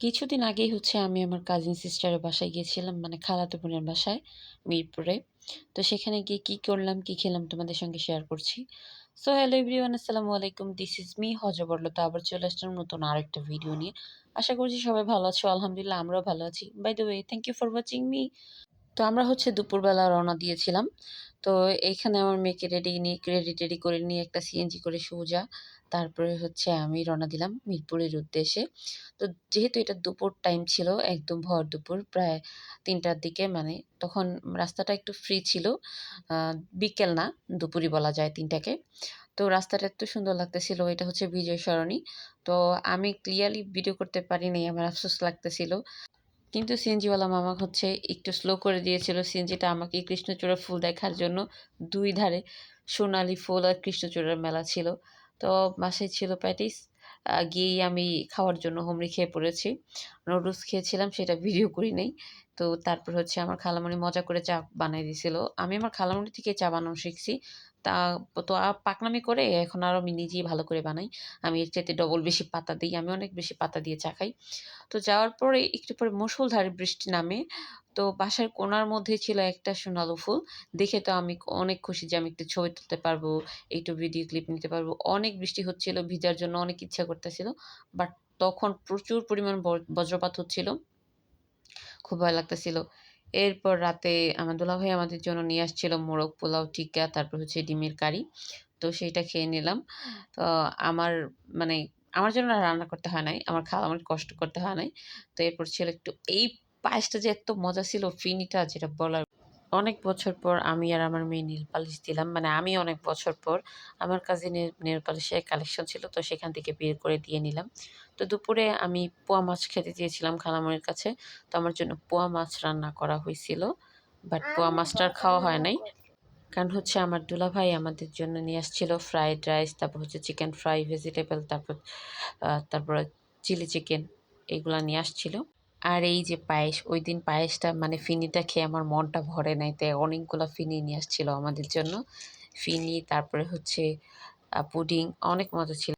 কিছুদিন আগেই হচ্ছে আমি আমার কাজিন সিস্টারের বাসায় গিয়েছিলাম মানে খালাতো বোনের বাসায়, মিরপুরে। তো সেখানে গিয়ে কি করলাম, কি খেলাম তোমাদের সঙ্গে শেয়ার করছি। সো হ্যালো এভরিওয়ান আসসালামু আলাইকুম। দিস ইজ মি হজবরলতা আবার চলে আসলাম নতুন আরেকটা ভিডিও নিয়ে। আশা করছি সবাই ভালো আছো। আলহামদুলিল্লাহ, আমরাও ভালো আছি। By the way thank you for watching me তো আমরা হচ্ছে দুপুরবেলা রওনা দিয়েছিলাম। তো এইখানে আমার মেয়েকে রেডি নিয়ে রেডি টেডি করে নিয়ে একটা সিএনজি করে সোজা তারপরে হচ্ছে আমি রওনা দিলাম মিরপুরের উদ্দেশ্যে। তো যেহেতু এটা দুপুর টাইম ছিল, একদম ভর দুপুর, প্রায় তিনটার দিকে মানে তখন রাস্তাটা একটু ফ্রি ছিল বিকেল না, দুপুরই বলা যায় তিনটাকে। তো রাস্তাটা এত সুন্দর লাগতেছিল, এটা হচ্ছে বিজয় সরণি। তো আমি ক্লিয়ারলি ভিডিও করতে পারিনি, আমার আফসোস লাগতেছিল। কিন্তু সিএনজিওয়ালা মামা হচ্ছে একটু স্লো করে দিয়েছিল সিএনজিটা আমাকে কৃষ্ণচূড়া ফুল দেখার জন্য দুই ধারে। সোনালি ফুল আর কৃষ্ণচূড়ার মেলা ছিল। তো বাসায় ছিল প্যাটিস গিয়েই আমি খাওয়ার জন্য হোমরি খেয়ে পড়েছি। নুডলস খেয়েছিলাম, সেটা ভিডিও করি নেই। তো তারপর হচ্ছে আমার খালামণি মজা করে চা বানিয়ে দিয়েছিল আমি আমার খালামণি থেকে চা বানানো শিখছি। তা তো পাকনামি করে এখন আর আমি নিজেই ভালো করে বানাই। আমি এর চাইতে ডবল বেশি পাতা দিই। আমি অনেক বেশি পাতা দিয়ে চা খাই। তো যাওয়ার পরে একটু পরে মুসলধারে বৃষ্টি নামে। তো বাসার কোনার মধ্যে ছিল একটা সোনালু ফুল। দেখে তো আমি অনেক খুশি যে আমি একটু ছবি তুলতে পারব, একটু ভিডিও ক্লিপ নিতে পারব। অনেক বৃষ্টি হচ্ছিল, ভিজার জন্য অনেক ইচ্ছা করতেছিল। বাট তখন প্রচুর পরিমাণ বজ্রপাত হচ্ছিল। খুব ভয় লাগতেছিল। এরপর রাতে আমার ভাই আমাদের জন্য নিয়ে আসছিল মোরগ পোলাও টিকা তারপর হচ্ছে ডিমের কারি। তো সেইটা খেয়ে নিলাম। তো আমার মানে আমার জন্য রান্না করতে হয় নাই। আমার খাওয়া আমার কষ্ট করতে হয় নাই। তো এরপর ছিল একটু এই পায়েসটা যে এত মজা ছিল, ফিনিটা যেটা বলার অনেক বছর পর আমি আর আমার মেয়ে নীল পালিশ দিলাম। মানে আমি অনেক বছর পর আমার কাজিনের নেল পালিশের কালেকশন ছিল তো সেখান থেকে বের করে দিয়ে নিলাম। তো দুপুরে আমি পোয়া মাছ খেতে চেয়েছিলাম খালামণির কাছে। তো আমার জন্য পোয়া মাছ রান্না করা হয়েছিল বাট পোয়া মাছটার খাওয়া হয় নাই। কারণ হচ্ছে আমার দুলা ভাই আমাদের জন্য নিয়ে আসছিল ফ্রাইড রাইস তারপর হচ্ছে চিকেন ফ্রাই ভেজিটেবল তারপর তারপর চিলি চিকেন এগুলো নিয়ে আসছিল। আর এই যে পায়েস, ওই দিন পায়েসটা মানে ফিনিটা খেয়ে আমার মনটা ভরে নাই। তাই অনেকগুলো ফিনি নিয়ে আসছিল আমাদের জন্য। ফিনি, তারপরে হচ্ছে পুডিং, অনেক মজা ছিল।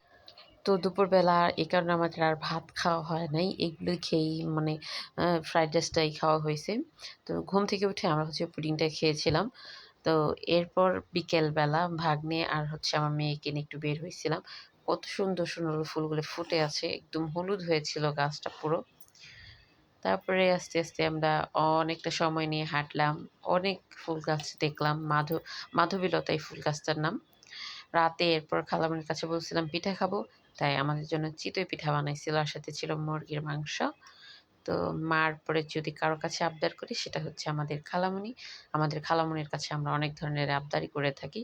তো দুপুরবেলা এই কারণে আমাদের আর ভাত খাওয়া হয় নাই। এগুলোই খেয়েই মানে ফ্রাইড রাইসটাই খাওয়া হয়েছে। তো ঘুম থেকে উঠে আমরা হচ্ছে পুডিংটা খেয়েছিলাম। তো এরপর বিকেলবেলা ভাগ্নে আর হচ্ছে আমার মেয়েকে নিয়ে একটু বের হয়েছিলাম। কত সুন্দর সুন্দর ফুলগুলো ফুটে আছে। একদম হলুদ হয়েছিল গাছটা পুরো। তারপরে আস্তে আস্তে আমরা অনেকটা সময় নিয়ে হাঁটলাম। অনেক ফুল গাছ দেখলাম। মাধব মাধবীলতা এই ফুল গাছটার নাম। রাতে এরপর খালামণির কাছে বলছিলাম, পিঠা খাব? তাই আমাদের জন্য চিতই পিঠা বানাইছিল। আর সাথে ছিল মুরগির মাংস। তো মার পরে যদি কারও কাছে আবদার করি, সেটা হচ্ছে আমাদের খালামণি আমাদের খালামণির কাছে আমরা অনেক ধরনের আবদারি করে থাকি।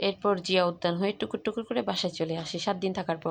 এরপর জিয়া উদ্যান হয়ে টুকুর টুকুর করে বাসায় চলে আসি। সাত দিন থাকার পর।